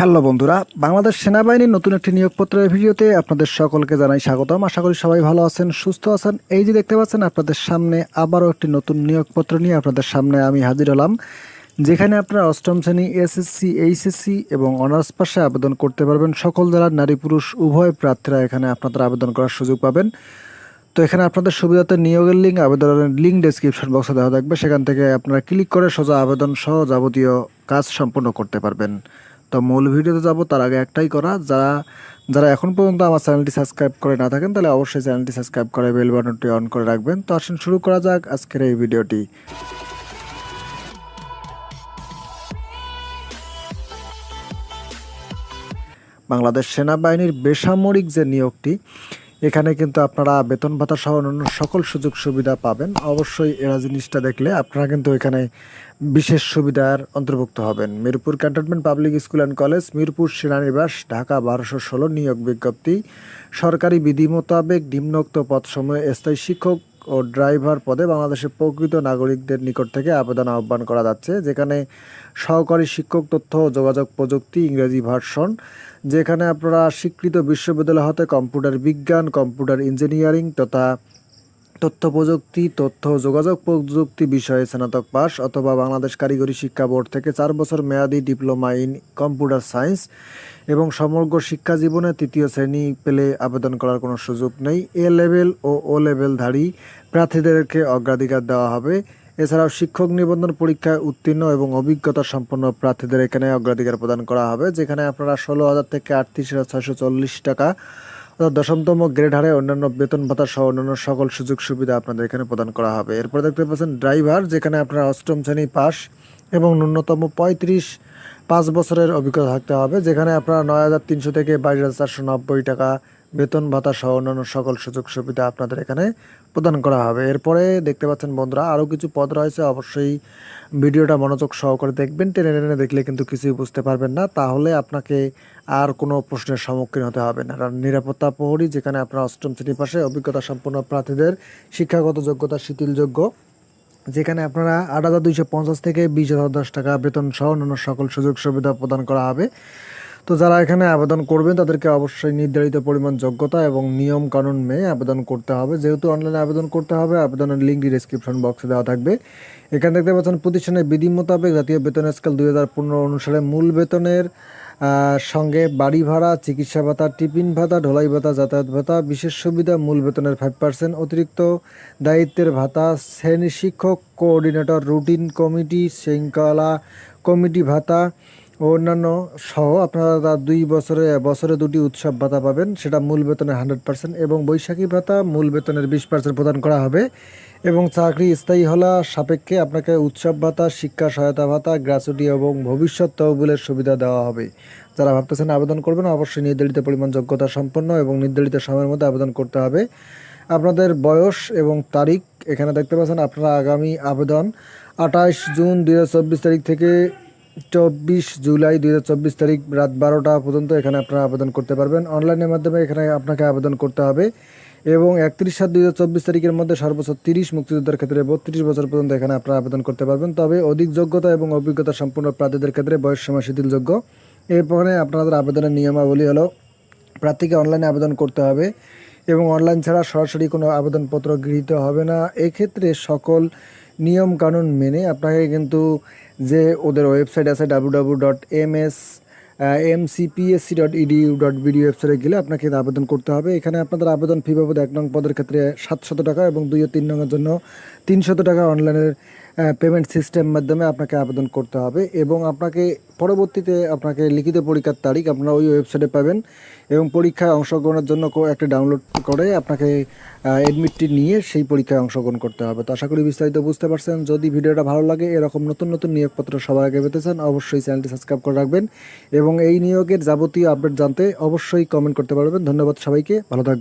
Hello বন্ধুরা, বাংলাদেশ সেনাবাহিনীর নতুন একটি নিয়োগপত্রের ভিডিওতে আপনাদের সকলকে জানাই স্বাগতম। আশা করি সবাই ভালো আছেন, সুস্থ আছেন। এই যে দেখতে পাচ্ছেন, আপনাদের সামনে আবারও একটি নতুন নিয়োগপত্র নিয়ে আপনাদের সামনে আমি হাজির হলাম, যেখানে আপনারা অষ্টম শ্রেণি এসএসসি, এইচএসসি এবং অনার্স পাশে আবেদন করতে পারবেন। সকল জেলার নারী পুরুষ উভয় প্রার্থীরা এখানে আপনাদের আবেদন করার সুযোগ পাবেন। তো এখানে আপনাদের সুবিধাতে নিয়োগের লিঙ্ক, আবেদনের লিঙ্ক ডেসক্রিপশন বক্সে দেওয়া থাকবে। সেখান থেকে আপনারা ক্লিক করে সোজা আবেদন সহ যাবতীয় কাজ সম্পন্ন করতে পারবেন। তো মূল ভিডিওতে যাব, তার আগে একটাই করা। যারা যারা এখন পর্যন্ত আমার চ্যানেলটি সাবস্ক্রাইব করে না থাকেন, তাহলে অবশ্যই চ্যানেলটি সাবস্ক্রাইব করে বেল বাটনটি অন করে রাখবেন। তো আসুন, শুরু করা যাক আজকের এই ভিডিওটি। বাংলাদেশ সেনাবাহিনীর বেসামরিক যে নিয়োগটি এখানে কিন্তু আপনারা বেতন ভাতা সহ অন্যান্য সকল সুযোগ সুবিধা পাবেন। অবশ্যই এরা জিনিসটা দেখলে আপনারা কিন্তু এখানে বিশেষ সুবিধার অন্তর্ভুক্ত হবেন। Mirpur cantonment public school and college, Mirpur সেনানিবাস Dhaka বারোশো ষোলো নিয়োগ বিজ্ঞপ্তি। সরকারি বিধি মোতাবেক নিম্নোক্ত পদসমূহে স্থায়ী শিক্ষক ও ড্রাইভার পদে বাংলাদেশের প্রকৃত নাগরিকদের নিকট থেকে আবেদন আহ্বান করা যাচ্ছে, যেখানে সহকারী শিক্ষক তথ্য ও যোগাযোগ প্রযুক্তি ইংরেজি ভার্সন, যেখানে আপনারা স্বীকৃত বিশ্ববিদ্যালয় হতে কম্পিউটার বিজ্ঞান, কম্পিউটার ইঞ্জিনিয়ারিং তথা তথ্য প্রযুক্তি, তথ্য যোগাযোগ প্রযুক্তি বিষয়ে স্নাতক পাস অথবা বাংলাদেশ কারিগরি শিক্ষা বোর্ড থেকে চার বছর মেয়াদি ডিপ্লোমা ইন কম্পিউটার সায়েন্স এবং সমগ্র শিক্ষা জীবনে তৃতীয় শ্রেণি পেলে আবেদন করার কোনো সুযোগ নেই। এ লেভেল ও ও লেভেলধারী প্রার্থীদেরকে অগ্রাধিকার দেওয়া হবে। এছাড়াও শিক্ষক নিবন্ধন পরীক্ষায় উত্তীর্ণ এবং অভিজ্ঞতা সম্পন্ন প্রার্থীদের এখানে অগ্রাধিকার প্রদান করা হবে, যেখানে আপনারা ষোলো হাজার থেকে আটত্রিশ হাজার ছয়শো চল্লিশ টাকা দশমতম গ্রেড হারে অন্যান্য বেতন ভাতা সহ অন্যান্য সকল সুযোগ সুবিধা আপনাদের এখানে প্রদান করা হবে। এরপরে দেখতে পাচ্ছেন ড্রাইভার, যেখানে আপনার অষ্টম শ্রেণি পাস এবং ন্যূনতম পঁয়ত্রিশ পাঁচ বছরের অভিজ্ঞতা থাকতে হবে, যেখানে আপনারা নয় হাজার তিনশো থেকে বাইশ হাজার চারশো নব্বই টাকা বেতন, ভাতা সহ অন্যান্য সকল সুযোগ সুবিধা আপনাদের এখানে প্রদান করা হবে। এরপরে দেখতে পাচ্ছেন বন্ধুরা, আরও কিছু পদ রয়েছে। অবশ্যই ভিডিওটা মনোযোগ সহকারে দেখবেন। টেনে টেনে দেখলে কিন্তু কিছুই বুঝতে পারবেন না। তাহলে আপনাকে আর কোনো প্রশ্নের সম্মুখীন হতে হবে না। নিরাপত্তা প্রহরী, যেখানে আপনার অষ্টম শ্রেণি পাশে অভিজ্ঞতা সম্পন্ন প্রার্থীদের শিক্ষাগত যোগ্যতা শিথিলযোগ্য, যেখানে আপনারা আট হাজার দুইশো পঞ্চাশ থেকে বিশ হাজার দশ টাকা বেতন সহ অন্যান্য সকল সুযোগ সুবিধা প্রদান করা হবে। তো যারা এখানে আবেদন করবেন, তাদেরকে অবশ্যই নির্ধারিত পরিমাণ যোগ্যতা এবং নিয়ম কানুন মেনে আবেদন করতে হবে। যেহেতু অনলাইনে আবেদন করতে হবে, আবেদনের লিঙ্কটি ডিসক্রিপশন বক্সে দেওয়া থাকবে। এখানে দেখতে পাচ্ছেন, প্রতিষ্ঠানের বিধি মোতাবেক জাতীয় বেতন স্কেল দুই হাজার পনেরো অনুসারে মূল বেতনের সঙ্গে বাড়ি ভাড়া, চিকিৎসা ভাতা, টিফিন ভাতা, ঢোলাই ভাতা, যাতায়াত ভাতা, বিশেষ সুবিধা, মূল বেতনের ফাইভ পার্সেন্ট অতিরিক্ত দায়িত্বের ভাতা, শ্রেণি শিক্ষক কোঅর্ডিনেটর রুটিন কমিটি শৃঙ্খলা কমিটি ভাতা ও অন্যান্য সহ আপনারা দুই বছরে বছরে দুটি উৎসব ভাতা পাবেন। সেটা মূল বেতনের হান্ড্রেড পার্সেন্ট এবং বৈশাখী ভাতা মূল বেতনের বিশ পার্সেন্ট প্রদান করা হবে। এবং চাকরি স্থায়ী হলা সাপেক্ষে আপনাকে উৎসব ভাতা, শিক্ষা সহায়তা ভাতা গ্র্যাচুইটি এবং ভবিষ্যৎ তহবিলের সুবিধা দেওয়া হবে। যারা ভাবতেছেন আবেদন করবেন, অবশ্যই নির্ধারিত পরিমাণ যোগ্যতা সম্পন্ন এবং নির্ধারিত সময়ের মধ্যে আবেদন করতে হবে। আপনাদের বয়স এবং তারিখ এখানে দেখতে পাচ্ছেন, আপনারা আগামী আবেদন আঠাশ জুন দু হাজার চব্বিশ তারিখ থেকে চব্বিশ জুলাই দু হাজার চব্বিশ তারিখ রাত বারোটা পর্যন্ত এখানে আপনারা আবেদন করতে পারবেন। অনলাইনের মাধ্যমে এখানে আপনাকে আবেদন করতে হবে এবং একত্রিশ সাত দুই তারিখের মধ্যে সর্বোচ্চ তিরিশ মুক্তিযোদ্ধার ক্ষেত্রে বত্রিশ বছর পর্যন্ত এখানে আপনারা আবেদন করতে পারবেন। তবে অধিক যোগ্যতা এবং অভিজ্ঞতা সম্পূর্ণ প্রার্থীদের ক্ষেত্রে বয়স সীমা শিথিলযোগ্য। এরপরে আপনাদের আবেদনের নিয়মাবলী হলো, প্রার্থীকে অনলাইনে আবেদন করতে হবে এবং অনলাইন ছাড়া সরাসরি কোনো আবেদনপত্র গৃহীত হবে না। এক্ষেত্রে সকল নিয়ম কানুন মেনে আপনাকে কিন্তু যে ওদের ওয়েবসাইট আছে W W dot M S M CPSC dot edu dot BD ওয়েবসাইটে গেলে আপনাকে আবেদন করতে হবে। এখানে আপনাদের আবেদন ফি বাবদ এক নং পদের ক্ষেত্রে সাতশত টাকা এবং দুই ও তিন নংয়ের জন্য তিনশত টাকা অনলাইনের পেমেন্ট সিস্টেম মাধ্যমে আপনাকে আবেদন করতে হবে এবং আপনাকে পরবর্তীতে আপনাকে লিখিত পরীক্ষার তারিখ আপনারা ওই ওয়েবসাইটে পাবেন এবং পরীক্ষায় অংশগ্রহণের জন্য একটা ডাউনলোড করে আপনাকে অ্যাডমিটটি নিয়ে সেই পরীক্ষায় অংশগ্রহণ করতে হবে। তো আশা করি বিস্তারিত বুঝতে পারছেন। যদি ভিডিওটা ভালো লাগে, এরকম নতুন নতুন নিয়োগপত্র সবার আগে পেতে চান, অবশ্যই চ্যানেলটি সাবস্ক্রাইব করে রাখবেন এবং এই নিয়োগের যাবতীয় আপডেট জানতে অবশ্যই কমেন্ট করতে পারবেন। ধন্যবাদ সবাইকে, ভালো থাকবেন।